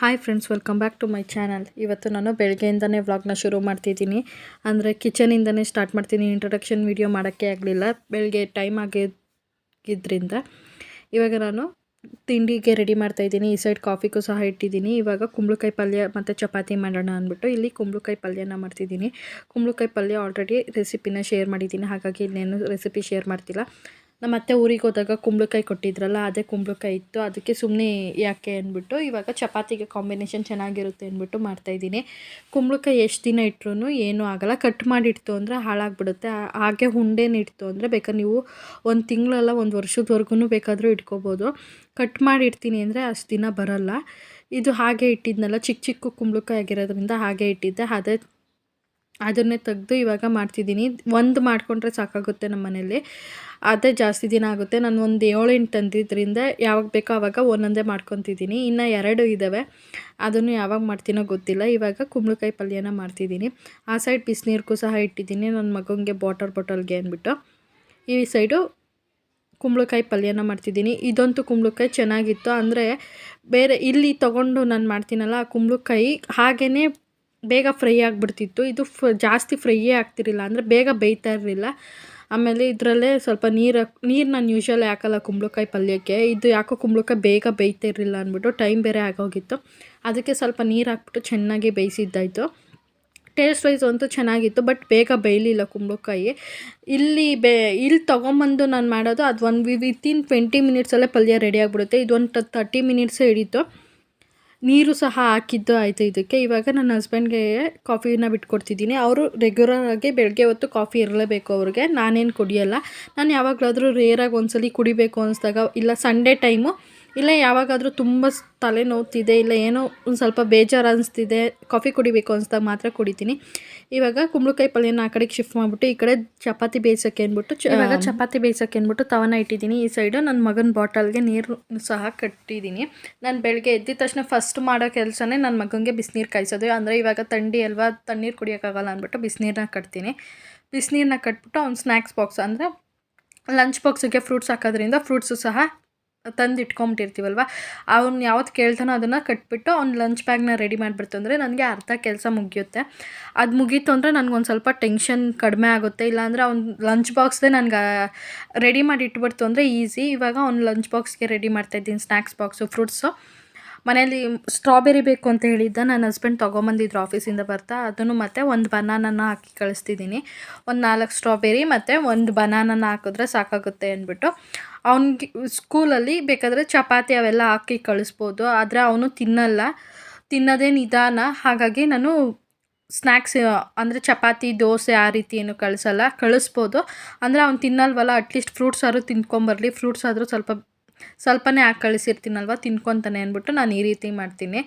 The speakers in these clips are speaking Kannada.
Hi friends welcome back to my channel ಇವತ್ತು ನಾನು ಬೆಳಗ್ಗೆಯಿಂದನೇ ವ್ಲಾಗ್ನ ಶುರು ಮಾಡ್ತಿದ್ದೀನಿ. ಅಂದರೆ ಕಿಚನಿಂದನೇ ಸ್ಟಾರ್ಟ್ ಮಾಡ್ತೀನಿ. ಇಂಟ್ರಡಕ್ಷನ್ ವೀಡಿಯೋ ಮಾಡೋಕ್ಕೆ ಆಗಲಿಲ್ಲ. ಬೆಳಗ್ಗೆ ಟೈಮ್ ಆಗಿದ್ದರಿಂದ ಇವಾಗ ನಾನು ತಿಂಡಿಗೆ ರೆಡಿ ಮಾಡ್ತಾಯಿದ್ದೀನಿ ಈ ಸೈಡ್ ಕಾಫಿಗೂ ಸಹ ಇಟ್ಟಿದ್ದೀನಿ. ಇವಾಗ ಕುಂಬಳಕಾಯಿ ಪಲ್ಯ ಮತ್ತು ಚಪಾತಿ ಮಾಡೋಣ ಅಂದ್ಬಿಟ್ಟು ಇಲ್ಲಿ ಕುಂಬಳಕಾಯಿ ಪಲ್ಯನ ಮಾಡ್ತಿದ್ದೀನಿ. ಕುಂಬಳಕಾಯಿ ಪಲ್ಯ ಆಲ್ರೆಡಿ ರೆಸಿಪಿನ ಶೇರ್ ಮಾಡಿದ್ದೀನಿ. ಹಾಗಾಗಿ ಇನ್ನೇನು ರೆಸಿಪಿ ಶೇರ್ ಮಾಡ್ತಿಲ್ಲ. ನಮ್ಮ ಅತ್ತೆ ಊರಿಗೆ ಹೋದಾಗ ಕುಂಬಳಕಾಯಿ ಕೊಟ್ಟಿದ್ರಲ್ಲ, ಅದೇ ಕುಂಬಳಕಾಯಿ ಇತ್ತು. ಅದಕ್ಕೆ ಸುಮ್ಮನೆ ಯಾಕೆ ಅಂದ್ಬಿಟ್ಟು ಇವಾಗ ಚಪಾತಿಗೆ ಕಾಂಬಿನೇಷನ್ ಚೆನ್ನಾಗಿರುತ್ತೆ ಅಂದ್ಬಿಟ್ಟು ಮಾಡ್ತಾಯಿದ್ದೀನಿ ಕುಂಬಳಕಾಯಿ ಎಷ್ಟು ದಿನ ಇಟ್ಟರು ಏನೂ ಆಗೋಲ್ಲ. ಕಟ್ ಮಾಡಿಡ್ತು ಅಂದರೆ ಹಾಳಾಗ್ಬಿಡುತ್ತೆ. ಹಾಗೆ ಹುಂಡೇನಿಡ್ತು ಅಂದರೆ ಬೇಕಾದ್ರೆ ನೀವು ಒಂದು ತಿಂಗಳಲ್ಲ ಒಂದು ವರ್ಷದವರೆಗೂ ಬೇಕಾದರೂ ಇಟ್ಕೋಬೋದು. ಕಟ್ ಮಾಡಿಡ್ತೀನಿ ಅಂದರೆ ಅಷ್ಟು ದಿನ ಬರೋಲ್ಲ. ಇದು ಹಾಗೆ ಇಟ್ಟಿದ್ನಲ್ಲ ಚಿಕ್ಕ ಚಿಕ್ಕ ಕುಂಬಳಕಾಯಿ ಆಗಿರೋದ್ರಿಂದ ಹಾಗೆ ಇಟ್ಟಿದ್ದೆ. ಅದೇ ಅದನ್ನೇ ತೆಗೆದು ಇವಾಗ ಮಾಡ್ತಿದ್ದೀನಿ. ಒಂದು ಮಾಡಿಕೊಂಡ್ರೆ ಸಾಕಾಗುತ್ತೆ ನಮ್ಮ ಮನೇಲಿ. ಅದೇ ಜಾಸ್ತಿ ದಿನ ಆಗುತ್ತೆ. ನಾನು ಒಂದು ಏಳು ಎಂಟು ತಂದಿದ್ದರಿಂದ ಯಾವಾಗ ಬೇಕೋ ಆವಾಗ ಒಂದೊಂದೇ ಮಾಡ್ಕೊತಿದ್ದೀನಿ. ಇನ್ನು ಎರಡು ಇದ್ದಾವೆ ಅದನ್ನು ಯಾವಾಗ ಮಾಡ್ತೀನೋ ಗೊತ್ತಿಲ್ಲ. ಇವಾಗ ಕುಂಬಳಕಾಯಿ ಪಲ್ಯನ ಮಾಡ್ತಿದ್ದೀನಿ. ಆ ಸೈಡ್ ಬಿಸಿನೀರಿಗೂ ಸಹ ಇಟ್ಟಿದ್ದೀನಿ. ನನ್ನ ಮಗನಿಗೆ ಬಾಟಲ್ ಬಾಟಲ್ಗೆ ಅಂದ್ಬಿಟ್ಟು. ಈ ಸೈಡು ಕುಂಬಳಕಾಯಿ ಪಲ್ಯನ ಮಾಡ್ತಿದ್ದೀನಿ. ಇದಂತೂ ಕುಂಬಳಕಾಯಿ ಚೆನ್ನಾಗಿತ್ತು. ಅಂದರೆ ಬೇರೆ ಇಲ್ಲಿ ತೊಗೊಂಡು ನಾನು ಮಾಡ್ತೀನಲ್ಲ ಆ ಕುಂಬಳಕಾಯಿ ಹಾಗೇ ಬೇಗ ಫ್ರೈ ಆಗಿಬಿಡ್ತಿತ್ತು. ಇದು ಫ್, ಜಾಸ್ತಿ ಫ್ರೈಯೇ ಆಗ್ತಿರಲಿಲ್ಲ. ಅಂದರೆ ಬೇಗ ಬೇಯ್ತಾ ಇರಲಿಲ್ಲ. ಆಮೇಲೆ ಇದರಲ್ಲೇ ಸ್ವಲ್ಪ ನೀರು ನೀರು ನಾನು ಯೂಶ್ವಲಿ ಹಾಕಲ್ಲ ಕುಂಬಳಕಾಯಿ ಪಲ್ಯಕ್ಕೆ. ಇದು ಯಾಕೋ ಕುಂಬಳಕಾಯಿ ಬೇಗ ಬೇಯ್ತಾ ಇರಲಿಲ್ಲ ಅಂದ್ಬಿಟ್ಟು ಟೈಮ್ ಬೇರೆ ಆಗೋಗಿತ್ತು. ಅದಕ್ಕೆ ಸ್ವಲ್ಪ ನೀರು ಹಾಕ್ಬಿಟ್ಟು ಚೆನ್ನಾಗಿ ಬೇಯಿಸಿದ್ದಾಯಿತು. ಟೇಸ್ಟ್ ವೈಸ್ ಅಂತೂ ಚೆನ್ನಾಗಿತ್ತು ಬಟ್ ಬೇಗ ಬೇಯಲಿಲ್ಲ ಕುಂಬಳಕಾಯಿ. ಇಲ್ಲಿ ಬೇ, ಇಲ್ಲಿ ತೊಗೊಂಬಂದು ನಾನು ಮಾಡೋದು, ಅದು ಒಂದು ವಿತಿನ್ ಟ್ವೆಂಟಿ ಮಿನಿಟ್ಸಲ್ಲೇ ಪಲ್ಯ ರೆಡಿ ಆಗಿಬಿಡುತ್ತೆ. ಇದೊಂದು ತರ್ಟಿ ಮಿನಿಟ್ಸೇ ಹಿಡಿತು. ನೀರು ಸಹ ಹಾಕಿದ್ದು ಆಯಿತು ಇದಕ್ಕೆ. ಇವಾಗ ನನ್ನ ಹಸ್ಬೆಂಡ್ಗೆ ಕಾಫಿನ ಬಿಟ್ಕೊಡ್ತಿದ್ದೀನಿ. ಅವರು ರೆಗ್ಯುಲರಾಗಿ ಬೆಳಗ್ಗೆ ಹೊತ್ತು ಕಾಫಿ ಇರಲೇಬೇಕು ಅವ್ರಿಗೆ. ನಾನೇನು ಕುಡಿಯೋಲ್ಲ. ನಾನು ಯಾವಾಗಲಾದರೂ ರೇರಾಗಿ ಒಂದ್ಸಲಿ ಕುಡಿಬೇಕು ಅನಿಸ್ದಾಗ, ಇಲ್ಲ ಸಂಡೇ ಟೈಮು ಇಲ್ಲ ಯಾವಾಗಾದರೂ ತುಂಬ ತಲೆ ನೋವ್ತಿದೆ ಇಲ್ಲ ಏನೋ ಒಂದು ಸ್ವಲ್ಪ ಬೇಜಾರು ಅನಿಸ್ತಿದೆ ಕಾಫಿ ಕುಡಿಬೇಕು ಅನಿಸ್ದಾಗ ಮಾತ್ರ ಕುಡಿತೀನಿ. ಇವಾಗ ಕುಂಬಳಕಾಯಿ ಪಲ್ಯನ ಆ ಕಡೆಗೆ ಶಿಫ್ಟ್ ಮಾಡಿಬಿಟ್ಟು ಈ ಕಡೆ ಚಪಾತಿ ಬೇಯಿಸೋಕೆ ಅಂದ್ಬಿಟ್ಟು ಇವಾಗ ಚಪಾತಿ ಬೇಯಿಸೋಕೆ ಅಂದ್ಬಿಟ್ಟು ತವನ ಇಟ್ಟಿದ್ದೀನಿ. ಈ ಸೈಡು ನನ್ನ ಮಗನ ಬಾಟಲ್ಗೆ ನೀರು ಸಹ ಕಟ್ಟಿದ್ದೀನಿ. ನಾನು ಬೆಳಗ್ಗೆ ಎದ್ದಿದ ತಕ್ಷಣ ಫಸ್ಟ್ ಮಾಡೋ ಕೆಲಸನೇ ನನ್ನ ಮಗನಿಗೆ ಬಿಸಿನೀರು ಕಾಯಿಸೋದು. ಅಂದರೆ ಇವಾಗ ಥಂಡಿ ಅಲ್ವಾ ತಣ್ಣೀರು ಕುಡಿಯೋಕ್ಕಾಗಲ್ಲ ಅಂದ್ಬಿಟ್ಟು ಬಿಸಿನೀರನ್ನ ಕಟ್ತೀನಿ. ಬಿಸಿನೀರನ್ನ ಕಟ್ಬಿಟ್ಟು ಅವ್ನು ಸ್ನ್ಯಾಕ್ಸ್ ಬಾಕ್ಸ್ ಅಂದರೆ ಲಂಚ್ ಬಾಕ್ಸಿಗೆ ಫ್ರೂಟ್ಸ್ ಹಾಕೋದ್ರಿಂದ ಫ್ರೂಟ್ಸು ಸಹ ತಂದು ಇಟ್ಕೊಂಬಿಟ್ಟಿರ್ತೀವಲ್ವ ಅವ್ನು ಯಾವತ್ತು ಕೇಳ್ತಾನೋ ಅದನ್ನು ಕಟ್ಬಿಟ್ಟು ಅವ್ನು ಲಂಚ್ ಬ್ಯಾಗ್ನ ರೆಡಿ ಮಾಡಿಬಿಡ್ತು ಅಂದರೆ ನನಗೆ ಅರ್ಧ ಕೆಲಸ ಮುಗಿಯುತ್ತೆ. ಅದು ಮುಗೀತು ಅಂದರೆ ನನಗೊಂದು ಸ್ವಲ್ಪ ಟೆನ್ಷನ್ ಕಡಿಮೆ ಆಗುತ್ತೆ. ಇಲ್ಲಾಂದರೆ ಅವ್ನು ಲಂಚ್ ಬಾಕ್ಸ್ದೇ ನನಗೆ ರೆಡಿ ಮಾಡಿ ಇಟ್ಬಿಡ್ತು ಅಂದರೆ ಈಸಿ ಇವಾಗ ಅವ್ನು ಲಂಚ್ ಬಾಕ್ಸ್ಗೆ ರೆಡಿ ಮಾಡ್ತಾ ಇದ್ದೀನಿ ಸ್ನ್ಯಾಕ್ಸ್ ಬಾಕ್ಸು ಫ್ರೂಟ್ಸು ಮನೇಲಿ ಸ್ಟ್ರಾಬೆರಿ ಬೇಕು ಅಂತ ಹೇಳಿದ್ದ ನನ್ನ ಹಸ್ಬೆಂಡ್ ತೊಗೊಂಬಂದಿದ್ರು ಆಫೀಸಿಂದ ಬರ್ತಾ. ಅದನ್ನು ಮತ್ತು ಒಂದು ಬನಾನನ ಹಾಕಿ ಕಳಿಸ್ತಿದ್ದೀನಿ. ಒಂದು ನಾಲ್ಕು ಸ್ಟ್ರಾಬೆರಿ ಮತ್ತು ಒಂದು ಬನಾನನ ಹಾಕಿದ್ರೆ ಸಾಕಾಗುತ್ತೆ ಅಂದ್ಬಿಟ್ಟು. ಅವ್ನಿಗೆ ಸ್ಕೂಲಲ್ಲಿ ಬೇಕಾದರೆ ಚಪಾತಿ ಅವೆಲ್ಲ ಹಾಕಿ ಕಳಿಸ್ಬೋದು, ಆದರೆ ಅವನು ತಿನ್ನಲ್ಲ. ತಿನ್ನೋದೇ ನಿಧಾನ. ಹಾಗಾಗಿ ನಾನು ಸ್ನ್ಯಾಕ್ಸ್ ಅಂದರೆ ಚಪಾತಿ, ದೋಸೆ ಆ ರೀತಿ ಏನು ಕಳಿಸಲ್ಲ. ಕಳಿಸ್ಬೋದು. ಅಂದರೆ ಅವ್ನು ತಿನ್ನಲ್ವಲ್ಲ ಅಟ್ಲೀಸ್ಟ್ ಫ್ರೂಟ್ಸ್ ಆದರೂ ತಿನ್ಕೊಂಬರಲಿ. ಫ್ರೂಟ್ಸ್ ಆದರೂ ಸ್ವಲ್ಪ, ಸ್ವಲ್ಪನೇ ಹಾಕಿ ಕಳಿಸಿರ್ತೀನಲ್ವ, ತಿನ್ಕೊತಾನೆ ಅಂದ್ಬಿಟ್ಟು ನಾನು ಈ ರೀತಿ ಮಾಡ್ತೀನಿ.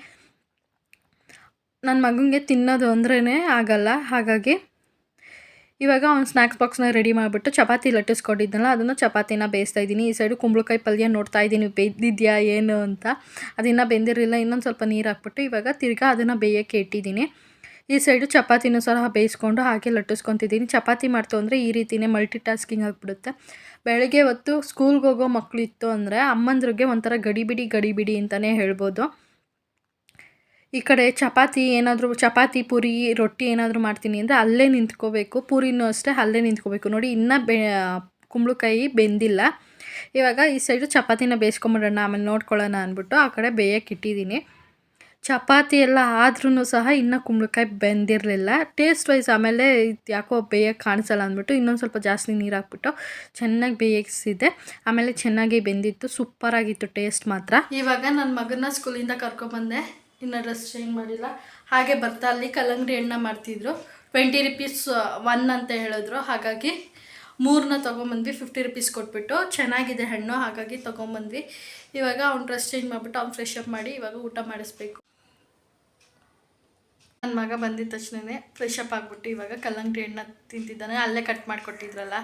ನನ್ನ ಮಗನಿಗೆ ತಿನ್ನೋದು ಅಂದ್ರೇ ಆಗಲ್ಲ. ಹಾಗಾಗಿ ಇವಾಗ ಅವ್ನು ಸ್ನ್ಯಾಕ್ಸ್ ಬಾಕ್ಸ್ನ ರೆಡಿ ಮಾಡಿಬಿಟ್ಟು ಚಪಾತಿ ಲಟ್ಟಿಸ್ಕೊಂಡಿದ್ದನಲ್ಲ ಅದನ್ನು ಚಪಾತಿನ ಬೇಯಿಸ್ತಾ ಇದ್ದೀನಿ. ಈ ಸೈಡು ಕುಂಬಳಕಾಯಿ ಪಲ್ಯ ನೋಡ್ತಾ ಇದ್ದೀನಿ, ಬೇಯ್ದಿದ್ಯಾ, ಏನು ಅಂತ. ಅದನ್ನು ಬೆಂದಿರಲಿಲ್ಲ, ಇನ್ನೊಂದು ಸ್ವಲ್ಪ ನೀರು ಹಾಕ್ಬಿಟ್ಟು ಇವಾಗ ತಿರ್ಗಾ ಅದನ್ನು ಬೇಯೋಕ್ಕೆ ಇಟ್ಟಿದ್ದೀನಿ. ಈ ಸೈಡು ಚಪಾತಿನೂ ಸಹ ಬೇಯಿಸ್ಕೊಂಡು ಹಾಗೆ ಲಟ್ಟಿಸ್ಕೊತಿದ್ದೀನಿ. ಚಪಾತಿ ಮಾಡ್ತು ಅಂದರೆ ಈ ರೀತಿಯೇ ಮಲ್ಟಿ ಟಾಸ್ಕಿಂಗ್ ಆಗಿಬಿಡುತ್ತೆ. ಬೆಳಗ್ಗೆ ಹೊತ್ತು ಸ್ಕೂಲ್ಗೆ ಹೋಗೋ ಮಕ್ಕಳಿತ್ತು ಅಂದರೆ ಅಮ್ಮಂದ್ರಿಗೆ ಒಂಥರ ಗಡಿಬಿಡಿ ಗಡಿಬಿಡಿ ಅಂತಲೇ ಹೇಳ್ಬೋದು. ಈ ಕಡೆ ಚಪಾತಿ ಏನಾದರೂ, ಚಪಾತಿ, ಪೂರಿ, ರೊಟ್ಟಿ ಏನಾದರೂ ಮಾಡ್ತೀನಿ ಅಂದರೆ ಅಲ್ಲೇ ನಿಂತ್ಕೋಬೇಕು. ಪೂರಿನೂ ಅಷ್ಟೇ ಅಲ್ಲೇ ನಿಂತ್ಕೋಬೇಕು. ನೋಡಿ, ಇನ್ನೂ ಬೆ, ಕುಂಬಳಕಾಯಿ ಬೆಂದಿಲ್ಲ. ಇವಾಗ ಈ ಸೈಡು ಚಪಾತಿನ ಬೇಯಿಸ್ಕೊಂಬಿಡೋಣ, ಆಮೇಲೆ ನೋಡ್ಕೊಳ್ಳೋಣ ಅಂದ್ಬಿಟ್ಟು ಆ ಕಡೆ ಬೇಯಕ್ಕೆ ಇಟ್ಟಿದ್ದೀನಿ. ಚಪಾತಿ ಎಲ್ಲ ಆದ್ರೂ ಸಹ ಇನ್ನೂ ಕುಂಬಳಕಾಯಿ ಬೆಂದಿರಲಿಲ್ಲ. ಟೇಸ್ಟ್ ವೈಸ್ ಆಮೇಲೆ ಯಾಕೋ ಬೇಯಕ್ಕೆ ಕಾಣಿಸಲ್ಲ ಅಂದ್ಬಿಟ್ಟು ಇನ್ನೊಂದು ಸ್ವಲ್ಪ ಜಾಸ್ತಿ ನೀರು ಹಾಕ್ಬಿಟ್ಟು ಚೆನ್ನಾಗಿ ಬೇಯಿಸಿದೆ ಆಮೇಲೆ ಚೆನ್ನಾಗಿ ಬೆಂದಿತ್ತು. ಸೂಪರಾಗಿತ್ತು ಟೇಸ್ಟ್ ಮಾತ್ರ. ಇವಾಗ ನನ್ನ ಮಗನ ಸ್ಕೂಲಿಂದ ಕರ್ಕೊಬಂದೆ. ಇನ್ನು ಡ್ರೆಸ್ ಚೇಂಜ್ ಮಾಡಿಲ್ಲ. ಹಾಗೆ ಬರ್ತಾ ಅಲ್ಲಿ ಕಲ್ಲಂಗಡಿ ಎಣ್ಣೆ ಮಾಡ್ತಿದ್ರು. ಟ್ವೆಂಟಿ ರುಪೀಸ್ ಒನ್ ಅಂತ ಹೇಳಿದ್ರು. ಹಾಗಾಗಿ ಮೂರನ್ನ ತೊಗೊಂಬಂದ್ವಿ ಫಿಫ್ಟಿ ರುಪೀಸ್ ಕೊಟ್ಬಿಟ್ಟು. ಚೆನ್ನಾಗಿದೆ ಹಣ್ಣು, ಹಾಗಾಗಿ ತೊಗೊಂಬಂದ್ವಿ. ಇವಾಗ ಅವ್ನು ಡ್ರೆಸ್ ಚೇಂಜ್ ಮಾಡಿಬಿಟ್ಟು ಅವ್ನು ಫ್ರೆಶ್ ಅಪ್ ಮಾಡಿ ಇವಾಗ ಊಟ ಮಾಡಿಸ್ಬೇಕು. ನನ್ನ ಮಗ ಬಂದಿದ ತಕ್ಷಣವೇ ಫ್ರೆಶ್ ಅಪ್ ಆಗಿಬಿಟ್ಟು ಇವಾಗ ಕಲ್ಲಂಗಡಿ ಎಣ್ಣೆ ತಿಂತಿದ್ದಾನೆ. ಅಲ್ಲೇ ಕಟ್ ಮಾಡಿಕೊಟ್ಟಿದ್ರಲ್ಲ.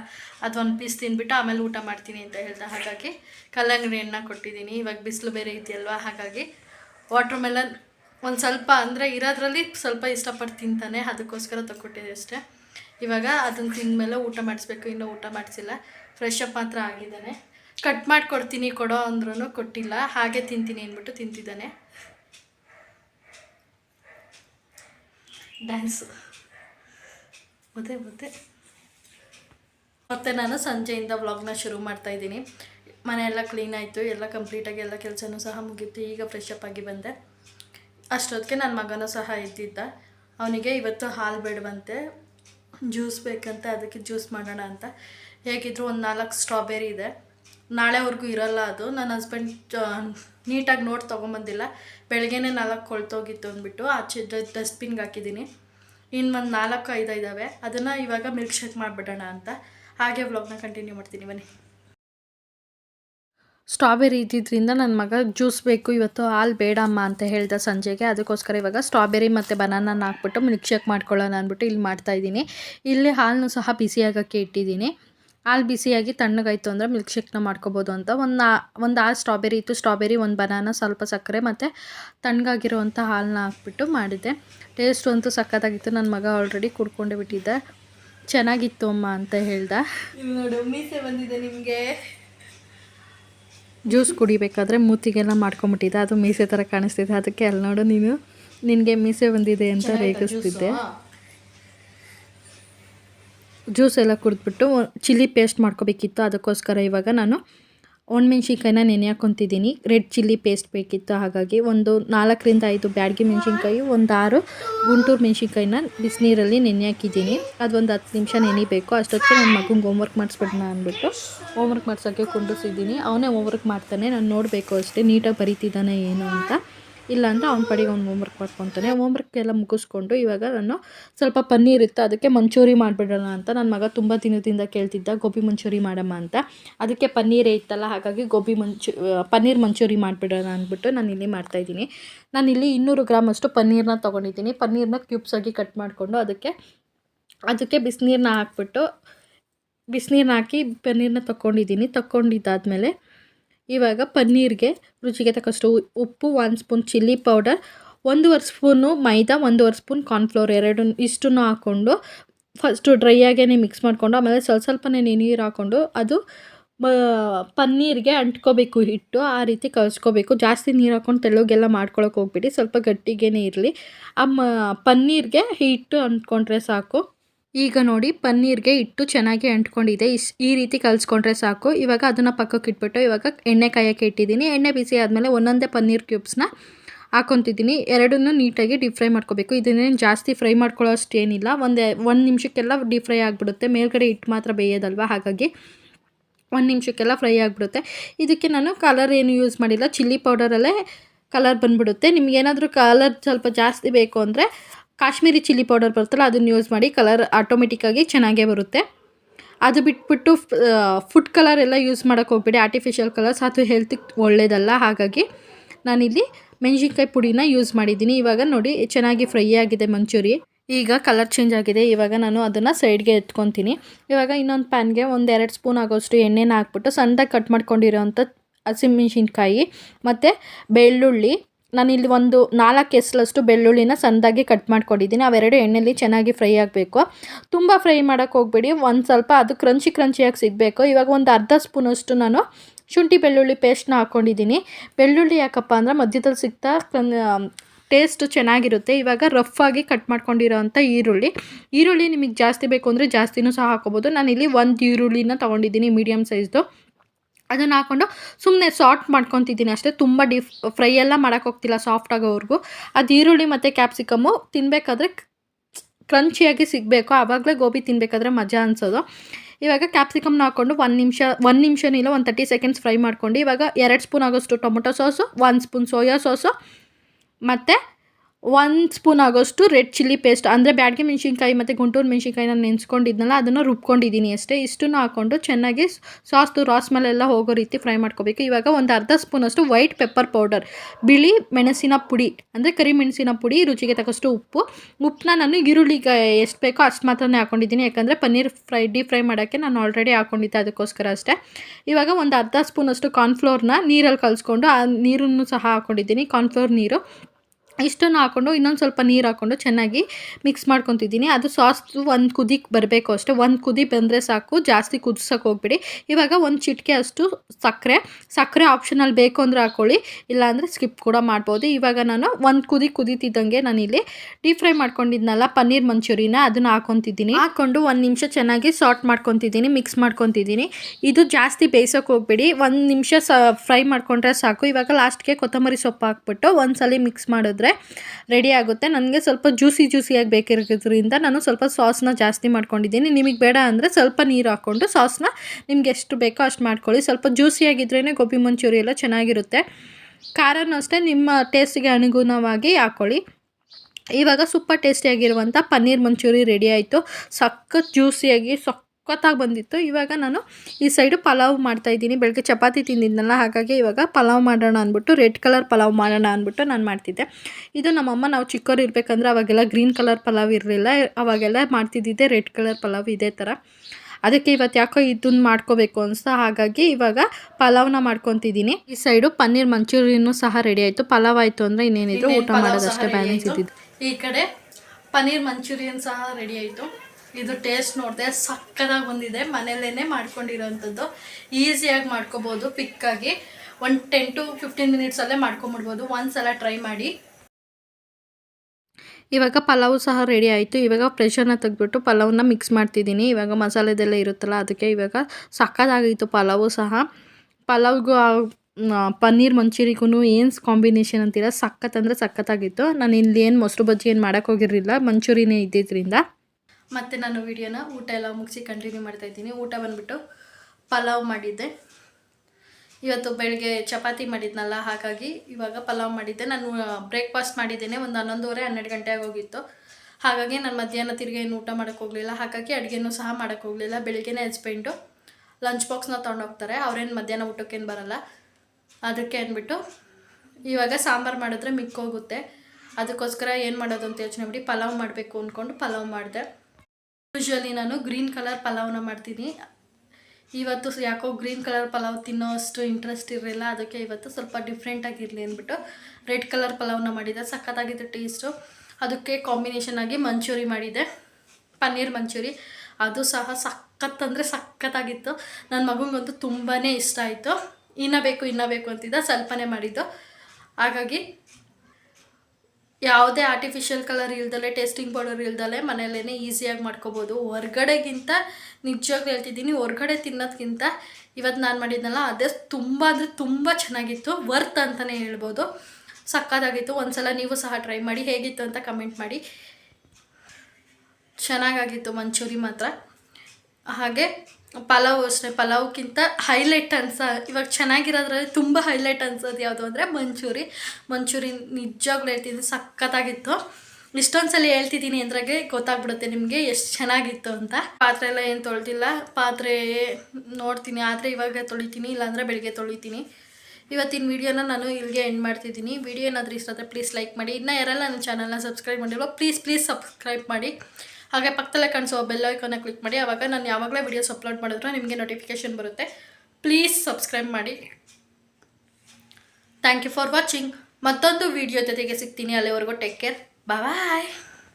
ಅದು ಒಂದು ಪೀಸ್ ತಿಂದ್ಬಿಟ್ಟು ಆಮೇಲೆ ಊಟ ಮಾಡ್ತೀನಿ ಅಂತ ಹೇಳ್ದೆ. ಹಾಗಾಗಿ ಕಲ್ಲಂಗಡಿ ಎಣ್ಣೆ ಕೊಟ್ಟಿದ್ದೀನಿ. ಇವಾಗ ಬಿಸಿಲು ಬೇರೆ ಇದೆಯಲ್ವ? ಹಾಗಾಗಿ ವಾಟ್ರ್ ಮೆಲನ್ ಒಂದು ಸ್ವಲ್ಪ ಅಂದರೆ ಇರೋದ್ರಲ್ಲಿ ಸ್ವಲ್ಪ ಇಷ್ಟಪಟ್ಟು ತಿಂತಾನೆ, ಅದಕ್ಕೋಸ್ಕರ ತಗೊಟ್ಟಿದೆ ಅಷ್ಟೇ. ಇವಾಗ ಅದನ್ನು ತಿಂದಮೇಲೆ ಊಟ ಮಾಡಿಸ್ಬೇಕು, ಇನ್ನೂ ಊಟ ಮಾಡಿಸಿಲ್ಲ. ಫ್ರೆಶ್ ಅಪ್ ಮಾತ್ರ ಆಗಿದ್ದಾನೆ. ಕಟ್ ಮಾಡಿಕೊಡ್ತೀನಿ ಕೊಡೋ ಅಂದ್ರೂ ಕೊಟ್ಟಿಲ್ಲ, ಹಾಗೆ ತಿಂತೀನಿ ಅಂದ್ಬಿಟ್ಟು ತಿಂತಿದ್ದಾನೆ. ಡ್ಯಾನ್ಸು ಮತ್ತೆ ಮತ್ತೆ ಮತ್ತು ನಾನು ಸಂಜೆಯಿಂದ ವ್ಲಾಗ್ನ ಶುರು ಮಾಡ್ತಾ ಇದ್ದೀನಿ. ಮನೆ ಎಲ್ಲ ಕ್ಲೀನ್ ಆಯಿತು, ಎಲ್ಲ ಕಂಪ್ಲೀಟಾಗಿ ಎಲ್ಲ ಕೆಲಸನೂ ಸಹ ಮುಗೀತು, ಈಗ ಫ್ರೆಶ್ ಅಪ್ ಆಗಿ ಬಂದೆ. ಅಷ್ಟೊತ್ತಿಗೆ ನನ್ನ ಮಗನೂ ಸಹ ಇದ್ದಿದ್ದ ಅವನಿಗೆ ಇವತ್ತು ಹಾಲು ಬೇಡವಂತೆ, ಜ್ಯೂಸ್ ಬೇಕಂತೆ, ಅದಕ್ಕೆ ಜ್ಯೂಸ್ ಮಾಡೋಣ ಅಂತ. ಹೇಗಿದ್ರು ಒಂದು ನಾಲ್ಕು ಸ್ಟ್ರಾಬೆರಿ ಇದೆ. ನಾಳೆವರೆಗೂ ಇರಲ್ಲ ಅದು. ನನ್ನ ಹಸ್ಬೆಂಡ್ ನೀಟಾಗಿ ನೋಡಿ ತೊಗೊಂಬಂದಿಲ್ಲ. ಬೆಳಗ್ಗೆನೇ ನಾಲ್ಕು ಕೊಳ್ತೋಗಿತ್ತು ಅಂದ್ಬಿಟ್ಟು ಆಚೆ ಡಸ್ಟ್ಬಿನ್ಗೆ ಹಾಕಿದ್ದೀನಿ. ಇನ್ನು ಒಂದು ನಾಲ್ಕು ಐದು ಇದ್ದಾವೆ ಅದನ್ನು ಇವಾಗ ಮಿಲ್ಕ್ ಶೇಕ್ ಮಾಡಿಬಿಡೋಣ ಅಂತ. ಹಾಗೆ ವ್ಲಾಗ್ನ ಕಂಟಿನ್ಯೂ ಮಾಡ್ತೀನಿ. ಬನ್ನಿ. ಸ್ಟ್ರಾಬೆರಿ ಇದ್ದಿದ್ದರಿಂದ ನನ್ನ ಮಗ ಜ್ಯೂಸ್ ಬೇಕು, ಇವತ್ತು ಹಾಲು ಬೇಡಮ್ಮ ಅಂತ ಹೇಳ್ದ ಸಂಜೆಗೆ. ಅದಕ್ಕೋಸ್ಕರ ಇವಾಗ ಸ್ಟ್ರಾಬೆರಿ ಮತ್ತು ಬನಾನನ ಹಾಕ್ಬಿಟ್ಟು ಮಿಲ್ಕ್ ಮಾಡ್ಕೊಳ್ಳೋಣ ಅಂದ್ಬಿಟ್ಟು ಇಲ್ಲಿ ಮಾಡ್ತಾಯಿದ್ದೀನಿ ಇಲ್ಲಿ ಹಾಲನ್ನು ಸಹ ಬಿಸಿಯಾಗೋಕ್ಕೆ ಇಟ್ಟಿದ್ದೀನಿ. ಹಾಲು ಬಿಸಿಯಾಗಿ ತಣ್ಣಗಾಯಿತು ಅಂದರೆ ಮಿಲ್ಕ್ ಶೇಕ್ನ ಮಾಡ್ಕೋಬೋದು ಅಂತ. ಒಂದು ಒಂದು ಆರು ಸ್ಟ್ರಾಬೆರಿ ಇತ್ತು. ಸ್ಟ್ರಾಬೆರಿ, ಒಂದು ಬನಾನ, ಸ್ವಲ್ಪ ಸಕ್ಕರೆ ಮತ್ತು ತಣ್ಣಗಾಗಿರುವಂಥ ಹಾಲನ್ನ ಹಾಕ್ಬಿಟ್ಟು ಮಾಡಿದ್ದೆ. ಟೇಸ್ಟ್ ಅಂತೂ ಸಕ್ಕತ್ತಾಗಿತ್ತು ನನ್ನ ಮಗ ಆಲ್ರೆಡಿ ಕುಡ್ಕೊಂಡೇ ಬಿಟ್ಟಿದ್ದೆ. ಚೆನ್ನಾಗಿತ್ತು ಅಮ್ಮ ಅಂತ ಹೇಳ್ದೆ. ನೋಡು, ಮೀಸೆ ಬಂದಿದೆ ನಿಮಗೆ. ಜ್ಯೂಸ್ ಕುಡಿಬೇಕಾದ್ರೆ ಮೂತಿಗೆಲ್ಲ ಮಾಡ್ಕೊಂಬಿಟ್ಟಿದ್ದೆ ಅದು ಮೀಸೆ ಥರ ಕಾಣಿಸ್ತಿದೆ. ಅದಕ್ಕೆ ಅಲ್ಲಿ ನೋಡು ನೀನು ನಿನಗೆ ಮೀಸೆ ಬಂದಿದೆ ಅಂತ ರೇಗಿಸ್ತಿದ್ದೆ. ಜ್ಯೂಸ್ ಎಲ್ಲ ಕುಡಿದ್ಬಿಟ್ಟು ಚಿಲ್ಲಿ ಪೇಸ್ಟ್ ಮಾಡ್ಕೋಬೇಕಿತ್ತು. ಅದಕ್ಕೋಸ್ಕರ ಇವಾಗ ನಾನು ಒಣಮೆಣ್ಸಿನ್ಕಾಯಿನ ನೆನೆ ಹಾಕ್ಕೊತಿದ್ದೀನಿ ರೆಡ್ ಚಿಲ್ಲಿ ಪೇಸ್ಟ್ ಬೇಕಿತ್ತು, ಹಾಗಾಗಿ ಒಂದು ನಾಲ್ಕರಿಂದ ಐದು ಬ್ಯಾಡಗಿ ಮೆಣಸಿನ್ಕಾಯಿ, ಒಂದು ಆರು ಗುಂಟೂರು ಮೆಣಸಿನ್ಕಾಯಿನ ಬಿಸಿನೀರಲ್ಲಿ ನೆನೆ ಹಾಕಿದ್ದೀನಿ. ಅದೊಂದು ಹತ್ತು ನಿಮಿಷ ನೆನಿಬೇಕು. ಅಷ್ಟೊತ್ತಿಗೆ ನನ್ನ ಮಗುಂಗೆ ಹೋಮ್ವರ್ಕ್ ಮಾಡಿಸ್ಬಿಡೋಣ ಅಂದ್ಬಿಟ್ಟು ಹೋಮ್ವರ್ಕ್ ಮಾಡ್ಸೋಕ್ಕೆ ಕುಂಡಿಸಿದ್ದೀನಿ ಅವನೇ ಹೋಮ್ವರ್ಕ್ ಮಾಡ್ತಾನೆ, ನಾನು ನೋಡಬೇಕು ಅಷ್ಟೇ, ನೀಟಾಗಿ ಬರೀತಿದ್ದಾನೆ ಏನು ಅಂತ. ಇಲ್ಲ ಅಂದರೆ ಅವ್ನ ಪಡಿಗೆ ಅವ್ನು ಹೋಮ್ವರ್ಕ್ ಮಾಡ್ಕೊತಾನೆ. ಹೋಮ್ವರ್ಕ್ ಎಲ್ಲ ಮುಗಿಸ್ಕೊಂಡು ಇವಾಗ ನಾನು ಸ್ವಲ್ಪ ಪನ್ನೀರ್ ಇತ್ತು, ಅದಕ್ಕೆ ಮಂಚೂರಿ ಮಾಡಿಬಿಡೋಣ ಅಂತ ನನ್ನ ಮಗ ತುಂಬ ತಿನ್ನೋದಿಂದ ಕೇಳ್ತಿದ್ದ, ಗೋಬಿ ಮಂಚೂರಿ ಮಾಡಮ್ಮ ಅಂತ. ಅದಕ್ಕೆ ಪನ್ನೀರೇ ಇತ್ತಲ್ಲ, ಹಾಗಾಗಿ ಗೋಬಿ ಮಂಚೂ, ಪನ್ನೀರ್ ಮಂಚೂರಿ ಮಾಡಿಬಿಡೋಣ ಅಂದ್ಬಿಟ್ಟು ನಾನು ಇಲ್ಲಿ ಮಾಡ್ತಾಯಿದ್ದೀನಿ ನಾನು ಇಲ್ಲಿ ಇನ್ನೂರು ಗ್ರಾಮ್ ಅಷ್ಟು ಪನ್ನೀರನ್ನ ತೊಗೊಂಡಿದ್ದೀನಿ. ಪನ್ನೀರನ್ನ ಕ್ಯೂಬ್ಸ್ ಆಗಿ ಕಟ್ ಮಾಡಿಕೊಂಡು ಅದಕ್ಕೆ ಅದಕ್ಕೆ ಬಿಸಿನೀರನ್ನ ಹಾಕ್ಬಿಟ್ಟು ಬಿಸಿನೀರನ್ನ ಹಾಕಿ ಪನ್ನೀರನ್ನ ತೊಗೊಂಡಿದ್ದೀನಿ ತೊಗೊಂಡಿದ್ದಾದಮೇಲೆ ಇವಾಗ ಪನ್ನೀರ್ಗೆ ರುಚಿಗೆ ತಕ್ಕಷ್ಟು ಉಪ್ಪು ಒನ್ ಸ್ಪೂನ್ ಚಿಲ್ಲಿ ಪೌಡರ್, ಒಂದೂವರೆ ಸ್ಪೂನು ಮೈದಾ, ಒಂದೂವರೆ ಸ್ಪೂನ್ ಕಾರ್ನ್ಫ್ಲೋರ್ ಎರಡು ಇಷ್ಟನ್ನು ಹಾಕ್ಕೊಂಡು ಫಸ್ಟು ಡ್ರೈ ಆಗೇ ಮಿಕ್ಸ್ ಮಾಡಿಕೊಂಡು, ಆಮೇಲೆ ಸ್ವಲ್ಪ ಸ್ವಲ್ಪನೇ ನೀರು ಹಾಕ್ಕೊಂಡು ಅದು ಪನ್ನೀರ್ಗೆ ಅಂಟ್ಕೋಬೇಕು ಹಿಟ್ಟು, ಆ ರೀತಿ ಕಲಿಸ್ಕೋಬೇಕು. ಜಾಸ್ತಿ ನೀರು ಹಾಕ್ಕೊಂಡು ತೆಳ್ಳಗೆಲ್ಲ ಮಾಡ್ಕೊಳಕ್ಕೆ ಹೋಗ್ಬಿಟ್ಟು ಸ್ವಲ್ಪ ಗಟ್ಟಿಗೇ ಇರಲಿ. ಆ ಮ ಪನ್ನೀರ್ಗೆ ಹಿಟ್ಟು ಅಂಟ್ಕೊಂಡ್ರೆ ಸಾಕು. ಈಗ ನೋಡಿ, ಪನ್ನೀರ್ಗೆ ಇಟ್ಟು ಚೆನ್ನಾಗಿ ಅಂಟ್ಕೊಂಡಿದೆ. ಈ ರೀತಿ ಕಲಿಸ್ಕೊಂಡ್ರೆ ಸಾಕು. ಇವಾಗ ಅದನ್ನು ಪಕ್ಕಕ್ಕೆ ಇಟ್ಬಿಟ್ಟು ಇವಾಗ ಎಣ್ಣೆ ಕಾಯೋಕ್ಕೆ ಇಟ್ಟಿದ್ದೀನಿ. ಎಣ್ಣೆ ಬಿಸಿ ಆದಮೇಲೆ ಒಂದೊಂದೇ ಪನ್ನೀರ್ ಕ್ಯೂಬ್ಸ್ನ ಹಾಕೊತಿದ್ದೀನಿ. ಎರಡನ್ನೂ ನೀಟಾಗಿ ಡೀಪ್ ಫ್ರೈ ಮಾಡ್ಕೋಬೇಕು. ಇದನ್ನೇನು ಜಾಸ್ತಿ ಫ್ರೈ ಮಾಡ್ಕೊಳ್ಳೋ ಅಷ್ಟೇನಿಲ್ಲ. ಒಂದು ಒಂದು ನಿಮಿಷಕ್ಕೆಲ್ಲ ಡೀಪ್ ಫ್ರೈ ಆಗಿಬಿಡುತ್ತೆ. ಮೇಲ್ಗಡೆ ಹಿಟ್ಟು ಮಾತ್ರ ಬೇಯೋದಲ್ವ? ಹಾಗಾಗಿ ಒಂದು ನಿಮಿಷಕ್ಕೆಲ್ಲ ಫ್ರೈ ಆಗಿಬಿಡುತ್ತೆ. ಇದಕ್ಕೆ ನಾನು ಕಲರ್ ಏನು ಯೂಸ್ ಮಾಡಿಲ್ಲ. ಚಿಲ್ಲಿ ಪೌಡರಲ್ಲೇ ಕಲರ್ ಬಂದುಬಿಡುತ್ತೆ. ನಿಮಗೇನಾದರೂ ಕಲರ್ ಸ್ವಲ್ಪ ಜಾಸ್ತಿ ಬೇಕು ಅಂದರೆ ಕಾಶ್ಮೀರಿ ಚಿಲ್ಲಿ ಪೌಡರ್ ಬರುತ್ತಲ್ಲ, ಅದನ್ನು ಯೂಸ್ ಮಾಡಿ ಕಲರ್ ಆಟೋಮೆಟಿಕ್ಕಾಗಿ ಚೆನ್ನಾಗೇ ಬರುತ್ತೆ. ಅದು ಬಿಟ್ಬಿಟ್ಟು ಫುಡ್ ಕಲರ್ ಎಲ್ಲ ಯೂಸ್ ಮಾಡೋಕ್ಕೆ ಹೋಗ್ಬೇಡಿ. ಆರ್ಟಿಫಿಷಿಯಲ್ ಕಲರ್ಸ್ ಅದು ಹೆಲ್ತಿಗೆ ಒಳ್ಳೆಯದಲ್ಲ ಹಾಗಾಗಿ ನಾನಿಲ್ಲಿ ಮೆಣಸಿನ್ಕಾಯಿ ಪುಡಿನ ಯೂಸ್ ಮಾಡಿದ್ದೀನಿ. ಇವಾಗ ನೋಡಿ, ಚೆನ್ನಾಗಿ ಫ್ರೈ ಆಗಿದೆ ಮಂಚೂರಿ. ಈಗ ಕಲರ್ ಚೇಂಜ್ ಆಗಿದೆ. ಇವಾಗ ನಾನು ಅದನ್ನು ಸೈಡ್ಗೆ ಎತ್ಕೊತೀನಿ. ಇವಾಗ ಇನ್ನೊಂದು ಪ್ಯಾನ್ಗೆ ಒಂದು ಎರಡು ಸ್ಪೂನ್ ಆಗೋಷ್ಟು ಎಣ್ಣೆನ ಹಾಕ್ಬಿಟ್ಟು ಸಣ್ಣದಾಗಿ ಕಟ್ ಮಾಡ್ಕೊಂಡಿರೋವಂಥ ಹಸಿಮೆಣ್ಸಿನ್ಕಾಯಿ ಮತ್ತು ಬೆಳ್ಳುಳ್ಳಿ ನಾನಿಲ್ಲಿ ಒಂದು ನಾಲ್ಕು ಎಸ್ಲಷ್ಟು ಬೆಳ್ಳುಳ್ಳಿನ ಸಣ್ಣದಾಗಿ ಕಟ್ ಮಾಡ್ಕೊಂಡಿದ್ದೀನಿ. ಅವೆರಡು ಎಣ್ಣೆಲಿ ಚೆನ್ನಾಗಿ ಫ್ರೈ ಆಗಬೇಕು. ತುಂಬ ಫ್ರೈ ಮಾಡೋಕ್ಕೆ ಹೋಗ್ಬೇಡಿ. ಒಂದು ಸ್ವಲ್ಪ ಅದು ಕ್ರಂಚಿ ಕ್ರಂಚಿಯಾಗಿ ಸಿಗಬೇಕು. ಇವಾಗ ಒಂದು ಅರ್ಧ ಸ್ಪೂನಷ್ಟು ನಾನು ಶುಂಠಿ ಬೆಳ್ಳುಳ್ಳಿ ಪೇಸ್ಟ್ನ ಹಾಕ್ಕೊಂಡಿದ್ದೀನಿ ಬೆಳ್ಳುಳ್ಳಿ ಯಾಕಪ್ಪ ಅಂದ್ರೆ ಮಧ್ಯದಲ್ಲಿ ಸಿಗ್ತಾ ಟೇಸ್ಟು ಚೆನ್ನಾಗಿರುತ್ತೆ. ಇವಾಗ ರಫ್ ಆಗಿ ಕಟ್ ಮಾಡ್ಕೊಂಡಿರೋವಂಥ ಈರುಳ್ಳಿ. ಈರುಳ್ಳಿ ನಿಮಗೆ ಜಾಸ್ತಿ ಬೇಕು ಅಂದರೆ ಜಾಸ್ತಿನೂ ಸಹ ಹಾಕೋಬೋದು ನಾನಿಲ್ಲಿ ಒಂದು ಈರುಳ್ಳಿನ ತೊಗೊಂಡಿದ್ದೀನಿ ಮೀಡಿಯಮ್ ಸೈಜ್ದು. ಅದನ್ನು ಹಾಕ್ಕೊಂಡು ಸುಮ್ಮನೆ ಸಾಫ್ಟ್ ಮಾಡ್ಕೊತಿದ್ದೀನಿ ಅಷ್ಟೇ. ತುಂಬ ಡಿಫ್ ಫ್ರೈ ಎಲ್ಲ ಮಾಡೋಕ್ಕೆ ಹೋಗ್ತಿಲ್ಲ ಸಾಫ್ಟ್ ಆಗೋವರೆಗೂ. ಅದು ಈರುಳ್ಳಿ ಮತ್ತು ಕ್ಯಾಪ್ಸಿಕಮ್ಮು ತಿನ್ನಬೇಕಾದ್ರೆ ಕ್ರಂಚಿಯಾಗಿ ಸಿಗಬೇಕು. ಆವಾಗಲೇ ಗೋಬಿ ತಿನ್ನಬೇಕಾದ್ರೆ ಮಜಾ ಅನಿಸೋದು. ಇವಾಗ ಕ್ಯಾಪ್ಸಿಕಮ್ನ ಹಾಕ್ಕೊಂಡು ಒಂದು ನಿಮಿಷ, ಒಂದು ನಿಮಿಷನಿಲ್ಲ ಒಂದು ತರ್ಟಿ ಸೆಕೆಂಡ್ಸ್ ಫ್ರೈ ಮಾಡ್ಕೊಂಡು ಇವಾಗ ಎರಡು ಸ್ಪೂನ್ ಆಗೋಷ್ಟು ಟೊಮೊಟೊ ಸಾಸು ಒಂದು ಸ್ಪೂನ್ ಸೋಯಾ ಸಾಸು ಮತ್ತು ಒಂದು ಸ್ಪೂನ್ ಆಗೋಷ್ಟು ರೆಡ್ ಚಿಲ್ಲಿ ಪೇಸ್ಟ್ ಅಂದರೆ ಬ್ಯಾಡ್ಗೆ ಮೆಣಸಿನ್ಕಾಯಿ ಮತ್ತು ಗುಂಟೂರು ಮೆಣಸಿನ್ಕಾಯಿನ ನೆನೆಸ್ಕೊಂಡಿದ್ನಲ್ಲ, ಅದನ್ನು ರುಬ್ಕೊಂಡಿದ್ದೀನಿ ಅಷ್ಟೇ. ಇಷ್ಟನ್ನು ಹಾಕ್ಕೊಂಡು ಚೆನ್ನಾಗಿ ಸಾಸ್ದು ರಾಸ್ ಮೇಲೆಲ್ಲ ಹೋಗೋ ರೀತಿ ಫ್ರೈ ಮಾಡ್ಕೋಬೇಕು. ಇವಾಗ ಒಂದು ಅರ್ಧ ಸ್ಪೂನಷ್ಟು ವೈಟ್ ಪೆಪ್ಪರ್ ಪೌಡರ್ ಬಿಳಿ ಮೆಣಸಿನ ಪುಡಿ, ಅಂದರೆ ಕರಿ ಮೆಣಸಿನ ಪುಡಿ, ರುಚಿಗೆ ತಕ್ಕಷ್ಟು ಉಪ್ಪು. ಉಪ್ಪನ್ನ ನಾನು ಈರುಳ್ಳಿಗೆ ಎಷ್ಟು ಬೇಕೋ ಅಷ್ಟು ಮಾತ್ರನೇ ಹಾಕ್ಕೊಂಡಿದ್ದೀನಿ ಯಾಕಂದರೆ ಪನ್ನೀರ್ ಫ್ರೈ ಡೀಪ್ ಫ್ರೈ ಮಾಡೋಕ್ಕೆ ನಾನು ಆಲ್ರೆಡಿ ಹಾಕ್ಕೊಂಡಿದ್ದೆ ಅದಕ್ಕೋಸ್ಕರ ಅಷ್ಟೇ. ಇವಾಗ ಒಂದು ಅರ್ಧ ಸ್ಪೂನಷ್ಟು ಕಾರ್ನ್ಫ್ಲೋರ್ನ ನೀರಲ್ಲಿ ಕಲಿಸ್ಕೊಂಡು ಆ ನೀರನ್ನು ಸಹ ಹಾಕ್ಕೊಂಡಿದ್ದೀನಿ ಕಾರ್ನ್ಫ್ಲೋರ್ ನೀರು. ಇಷ್ಟನ್ನು ಹಾಕ್ಕೊಂಡು ಇನ್ನೊಂದು ಸ್ವಲ್ಪ ನೀರು ಹಾಕ್ಕೊಂಡು ಚೆನ್ನಾಗಿ ಮಿಕ್ಸ್ ಮಾಡ್ಕೊತಿದ್ದೀನಿ. ಅದು ಸಾಸ್ ಒಂದು ಕುದಿಗೆ ಬರಬೇಕು ಅಷ್ಟೇ. ಒಂದು ಕುದಿ ಬಂದರೆ ಸಾಕು. ಜಾಸ್ತಿ ಕುದಿಸೋಕೆ ಹೋಗ್ಬಿಡಿ. ಇವಾಗ ಒಂದು ಚಿಟಿಕೆ ಅಷ್ಟು ಸಕ್ಕರೆ. ಸಕ್ಕರೆ ಆಪ್ಷನಲ್ಲಿ ಬೇಕು ಅಂದರೆ ಹಾಕ್ಕೊಳ್ಳಿ ಇಲ್ಲಾಂದರೆ ಸ್ಕಿಪ್ ಕೂಡ ಮಾಡ್ಬೋದು. ಇವಾಗ ನಾನು ಒಂದು ಕುದಿ ಕುದೀತಿದ್ದಂಗೆ ನಾನಿಲ್ಲಿ ಡೀಪ್ ಫ್ರೈ ಮಾಡ್ಕೊಂಡಿದ್ನಲ್ಲ ಪನ್ನೀರ್ ಮಂಚೂರಿನ, ಅದನ್ನು ಹಾಕ್ಕೊತಿದ್ದೀನಿ ಹಾಕ್ಕೊಂಡು ಒಂದು ನಿಮಿಷ ಚೆನ್ನಾಗಿ ಸಾರ್ಟ್ ಮಾಡ್ಕೊತಿದ್ದೀನಿ, ಮಿಕ್ಸ್ ಮಾಡ್ಕೊತಿದ್ದೀನಿ. ಇದು ಜಾಸ್ತಿ ಬೇಯಿಸೋಕೆ ಹೋಗ್ಬೇಡಿ. ಒಂದು ನಿಮಿಷ ಫ್ರೈ ಮಾಡ್ಕೊಂಡ್ರೆ ಸಾಕು. ಇವಾಗ ಲಾಸ್ಟ್ಗೆ ಕೊತ್ತಂಬರಿ ಸೊಪ್ಪು ಹಾಕ್ಬಿಟ್ಟು ಒಂದು ಸಲ ಮಿಕ್ಸ್ ಮಾಡಿದ್ರೆ ರೆಡಿ ಆಗುತ್ತೆ. ನನಗೆ ಸ್ವಲ್ಪ ಜ್ಯೂಸಿ ಜ್ಯೂಸಿಯಾಗಿ ಬೇಕಿರೋದ್ರಿಂದ ನಾನು ಸ್ವಲ್ಪ ಸಾಸ್ನ ಜಾಸ್ತಿ ಮಾಡ್ಕೊಂಡಿದ್ದೀನಿ. ನಿಮಗೆ ಬೇಡ ಅಂದರೆ ಸ್ವಲ್ಪ ನೀರು ಹಾಕ್ಕೊಂಡು ಸಾಸ್ನ ನಿಮ್ಗೆ ಎಷ್ಟು ಬೇಕೋ ಅಷ್ಟು ಮಾಡ್ಕೊಳ್ಳಿ. ಸ್ವಲ್ಪ ಜ್ಯೂಸಿಯಾಗಿದ್ರೇ ಗೋಬಿ ಮಂಚೂರಿ ಎಲ್ಲ ಚೆನ್ನಾಗಿರುತ್ತೆ. ಖಾರನೂ ಅಷ್ಟೇ, ನಿಮ್ಮ ಟೇಸ್ಟಿಗೆ ಅನುಗುಣವಾಗಿ ಹಾಕ್ಕೊಳ್ಳಿ ಇವಾಗ ಸೂಪರ್ ಟೇಸ್ಟಿಯಾಗಿರುವಂಥ ಪನ್ನೀರ್ ಮಂಚೂರಿ ರೆಡಿ ಆಯಿತು. ಸಖತ್ ಜ್ಯೂಸಿಯಾಗಿ ಸಖತ್ತಾಗಿ ಬಂದಿತ್ತು. ಇವಾಗ ನಾನು ಈ ಸೈಡು ಪಲಾವ್ ಮಾಡ್ತಾಯಿದ್ದೀನಿ ಬೆಳಗ್ಗೆ ಚಪಾತಿ ತಿಂದಿದ್ನಲ್ಲ ಹಾಗಾಗಿ ಇವಾಗ ಪಲಾವ್ ಮಾಡೋಣ ಅಂದ್ಬಿಟ್ಟು ರೆಡ್ ಕಲರ್ ಪಲಾವ್ ಮಾಡೋಣ ಅಂದ್ಬಿಟ್ಟು ನಾನು ಮಾಡ್ತಿದ್ದೆ. ಇದು ನಮ್ಮಮ್ಮ ನಾವು ಚಿಕ್ಕವ್ರು ಇರಬೇಕಂದ್ರೆ ಅವಾಗೆಲ್ಲ ಗ್ರೀನ್ ಕಲರ್ ಪಲಾವ್ ಇರಲಿಲ್ಲ. ಅವಾಗೆಲ್ಲ ಮಾಡ್ತಿದ್ದಿದ್ದೆ ರೆಡ್ ಕಲರ್ ಪಲಾವ್ ಇದೇ ಥರ. ಅದಕ್ಕೆ ಇವತ್ತು ಯಾಕೋ ಇದನ್ನ ಮಾಡ್ಕೋಬೇಕು ಅನಿಸ್ತಾ ಹಾಗಾಗಿ ಇವಾಗ ಪಲಾವ್ನ ಮಾಡ್ಕೊತಿದ್ದೀನಿ. ಈ ಸೈಡು ಪನ್ನೀರ್ ಮಂಚೂರಿಯನ್ನು ಸಹ ರೆಡಿ ಆಯಿತು. ಪಲಾವ್ ಆಯಿತು ಅಂದರೆ ಇನ್ನೇನಿದ್ರು ಊಟ ಮಾಡೋದಷ್ಟೇ ಬ್ಯಾಲೆನ್ಸ್ ಇದ್ದಿದ್ದು. ಈ ಕಡೆ ಪನ್ನೀರ್ ಮಂಚೂರಿಯನ್ ಸಹ ರೆಡಿ ಆಯಿತು. ಇದು ಟೇಸ್ಟ್ ನೋಡಿದೆ ಸಕ್ಕದಾಗಿ ಬಂದಿದೆ. ಮನೇಲೇ ಮಾಡ್ಕೊಂಡಿರೋವಂಥದ್ದು ಈಸಿಯಾಗಿ ಮಾಡ್ಕೋಬೋದು ಪಿಕ್ಕಾಗಿ. ಒಂದು ಟೆನ್ ಟು ಫಿಫ್ಟೀನ್ ಮಿನಿಟ್ಸಲ್ಲೇ ಮಾಡ್ಕೊಂಬಿಡ್ಬೋದು. ಒಂದ್ಸಲ ಟ್ರೈ ಮಾಡಿ. ಇವಾಗ ಪಲಾವು ಸಹ ರೆಡಿ ಆಯಿತು. ಇವಾಗ ಪ್ರೆಷರ್ನ ತೆಗೆದ್ಬಿಟ್ಟು ಪಲಾವ್ನ ಮಿಕ್ಸ್ ಮಾಡ್ತಿದ್ದೀನಿ. ಇವಾಗ ಮಸಾಲೆದೆಲ್ಲ ಇರುತ್ತಲ್ಲ, ಅದಕ್ಕೆ ಇವಾಗ ಸಕ್ಕತ್ತಾಗಿತ್ತು ಪಲಾವು ಸಹ. ಪಲಾವ್ಗೂ ಪನ್ನೀರ್ ಮಂಚೂರಿಗೂ ಏನು ಕಾಂಬಿನೇಷನ್ ಅಂತೀರ? ಸಖತ್ ಅಂದರೆ ಸಖತ್ತಾಗಿತ್ತು ನಾನು ಇಲ್ಲಿ ಏನು ಮೊಸರು ಬಜ್ಜಿ ಏನು ಮಾಡೋಕ್ಕೋಗಿರಲಿಲ್ಲ ಮಂಚೂರಿನೇ ಇದ್ದಿದ್ದರಿಂದ ಮತ್ತು ನಾನು ವಿಡಿಯೋನ ಊಟ ಎಲ್ಲ ಮುಗಿಸಿ ಕಂಟಿನ್ಯೂ ಮಾಡ್ತಾಯಿದ್ದೀನಿ ಊಟ ಬಂದುಬಿಟ್ಟು ಪಲಾವ್ ಮಾಡಿದ್ದೆ. ಇವತ್ತು ಬೆಳಗ್ಗೆ ಚಪಾತಿ ಮಾಡಿದ್ನಲ್ಲ, ಹಾಗಾಗಿ ಇವಾಗ ಪಲಾವ್ ಮಾಡಿದ್ದೆ. ನಾನು ಬ್ರೇಕ್ಫಾಸ್ಟ್ ಮಾಡಿದ್ದೇನೆ. ಒಂದು ಹನ್ನೊಂದುವರೆ, ಹನ್ನೆರಡು ಗಂಟೆ ಆಗೋಗಿತ್ತು. ಹಾಗಾಗಿ ನಾನು ಮಧ್ಯಾಹ್ನ ತಿರುಗಿ ಏನು ಊಟ ಮಾಡೋಕ್ಕೆ ಹೋಗಲಿಲ್ಲ. ಹಾಗಾಗಿ ಅಡುಗೆನೂ ಸಹ ಮಾಡೋಕ್ಕೆ ಹೋಗಲಿಲ್ಲ. ಬೆಳಿಗ್ಗೆನೇ ಹಸ್ಬೆಂಡು ಲಂಚ್ ಬಾಕ್ಸ್ನ ತೊಗೊಂಡೋಗ್ತಾರೆ ಅವ್ರೇನು ಮಧ್ಯಾಹ್ನ ಊಟಕ್ಕೇನು ಬರಲ್ಲ. ಅದಕ್ಕೆ ಅಂದ್ಬಿಟ್ಟು ಇವಾಗ ಸಾಂಬಾರು ಮಾಡಿದ್ರೆ ಮಿಕ್ಕೋಗುತ್ತೆ. ಅದಕ್ಕೋಸ್ಕರ ಏನು ಮಾಡೋದು ಅಂತ ಯೋಚನೆ ಮಾಡಿ ಪಲಾವ್ ಮಾಡಬೇಕು ಅಂದ್ಕೊಂಡು ಪಲಾವ್ ಮಾಡಿದೆ. ಯೂಶ್ವಲಿ ನಾನು ಗ್ರೀನ್ ಕಲರ್ ಪಲಾವ್ನ ಮಾಡ್ತೀನಿ. ಇವತ್ತು ಯಾಕೋ ಗ್ರೀನ್ ಕಲರ್ ಪಲಾವ್ ತಿನ್ನೋ ಅಷ್ಟು ಇಂಟ್ರೆಸ್ಟ್ ಇರಲಿಲ್ಲ, ಅದಕ್ಕೆ ಇವತ್ತು ಸ್ವಲ್ಪ ಡಿಫ್ರೆಂಟಾಗಿರಲಿ ಅಂದ್ಬಿಟ್ಟು ರೆಡ್ ಕಲರ್ ಪಲಾವ್ನ ಮಾಡಿದೆ. ಸಖತ್ತಾಗಿತ್ತು ಟೇಸ್ಟು ಅದಕ್ಕೆ ಕಾಂಬಿನೇಷನ್ ಆಗಿ ಮಂಚೂರಿ ಮಾಡಿದೆ. ಪನ್ನೀರ್ ಮಂಚೂರಿ ಅದು ಸಹ ಸಖತ್ ಅಂದರೆ ಸಖತ್ತಾಗಿತ್ತು. ನನ್ನ ಮಗನಿಗಂತೂ ತುಂಬಾ ಇಷ್ಟ ಆಯಿತು. ಇನ್ನೂ ಬೇಕು ಇನ್ನೂ ಬೇಕು ಅಂತಿದ್ದ, ಸ್ವಲ್ಪನೇ ಮಾಡಿದ್ದು. ಹಾಗಾಗಿ ಯಾವುದೇ ಆರ್ಟಿಫಿಷಿಯಲ್ ಕಲರ್ ಇಲ್ದಲೆ ಟೇಸ್ಟಿಂಗ್ ಪೌಡರ್ ಇಲ್ದಲೆ ಮನೆಯಲ್ಲೇ ಈಸಿಯಾಗಿ ಮಾಡ್ಕೋಬೋದು. ಹೊರ್ಗಡೆಗಿಂತ ನಿಜವಾಗ್ಲೂ ಹೇಳ್ತಿದ್ದೀನಿ, ಹೊರ್ಗಡೆ ತಿನ್ನೋದ್ಕಿಂತ ಇವತ್ತು ನಾನು ಮಾಡಿದ್ನಲ್ಲ, ಅದೇ ತುಂಬ ಅಂದರೆ ತುಂಬ ಚೆನ್ನಾಗಿತ್ತು ವರ್ತ್ ಅಂತಲೇ ಹೇಳ್ಬೋದು. ಸಕ್ಕತ್ತಾಗಿತ್ತು. ಒಂದು ಸಲ ನೀವು ಸಹ ಟ್ರೈ ಮಾಡಿ, ಹೇಗಿತ್ತು ಅಂತ ಕಮೆಂಟ್ ಮಾಡಿ. ಚೆನ್ನಾಗಾಗಿತ್ತು ಮಂಚೂರಿ ಮಾತ್ರ. ಹಾಗೆ ಪಲಾವ್ ಅಷ್ಟೇ ಪಲಾವ್ಗಿಂತ ಹೈಲೈಟ್ ಅನ್ಸ, ಇವಾಗ ಚೆನ್ನಾಗಿರೋದ್ರಲ್ಲಿ ತುಂಬ ಹೈಲೈಟ್ ಅನ್ಸೋದು ಯಾವುದು ಅಂದರೆ ಮಂಚೂರಿ. ಮಂಚೂರಿ ನಿಜವಾಗ್ಲೂ ಹೇಳ್ತಿದ್ದೀನಿ ಸಖತ್ತಾಗಿತ್ತು. ಇಷ್ಟೊಂದು ಸಲ ಹೇಳ್ತಿದ್ದೀನಿ ಅಂದ್ರಾಗೆ ಗೊತ್ತಾಗ್ಬಿಡುತ್ತೆ ನಿಮಗೆ ಎಷ್ಟು ಚೆನ್ನಾಗಿತ್ತು ಅಂತ. ಪಾತ್ರೆ ಎಲ್ಲ ಏನು ತೊಳ್ತಿಲ್ಲ ಪಾತ್ರೆ ನೋಡ್ತೀನಿ, ಆದರೆ ಇವಾಗ ತೊಳಿತೀನಿ, ಇಲ್ಲಾಂದರೆ ಬೆಳಿಗ್ಗೆ ತೊಳಿತೀನಿ. ಇವತ್ತಿನ ವೀಡಿಯೋನ ನಾನು ಇಲ್ಲಿಗೆ ಎಂಡ್ ಮಾಡ್ತಿದ್ದೀನಿ. ವೀಡಿಯೋ ಏನಾದರೂ ಇಷ್ಟ ಆದರೆ ಪ್ಲೀಸ್ ಲೈಕ್ ಮಾಡಿ. ಇನ್ನೂ ಯಾರೆಲ್ಲ ನನ್ನ ಚಾನಲ್ನ ಸಬ್ಸ್ಕ್ರೈಬ್ ಮಾಡಿರೋ ಪ್ಲೀಸ್ ಪ್ಲೀಸ್ ಸಬ್ಸ್ಕ್ರೈಬ್ ಮಾಡಿ. ಹಾಗೆ ಪಕ್ಕದಲ್ಲೇ ಕಾಣಿಸೋ ಬೆಲ್ ಐಕಾನ ಕ್ಲಿಕ್ ಮಾಡಿ ಆವಾಗ ನಾನು ಯಾವಾಗಲೇ ವೀಡಿಯೋಸ್ ಅಪ್ಲೋಡ್ ಮಾಡಿದ್ರು ನಿಮಗೆ ನೋಟಿಫಿಕೇಷನ್ ಬರುತ್ತೆ. ಪ್ಲೀಸ್ ಸಬ್ಸ್ಕ್ರೈಬ್ ಮಾಡಿ. ಥ್ಯಾಂಕ್ ಯು ಫಾರ್ ವಾಚಿಂಗ್ ಮತ್ತೊಂದು ವಿಡಿಯೋ ಜೊತೆಗೆ ಸಿಗ್ತೀನಿ. ಅಲ್ಲಿವರೆಗೂ ಟೇಕ್ ಕೇರ್ ಬಾಯ್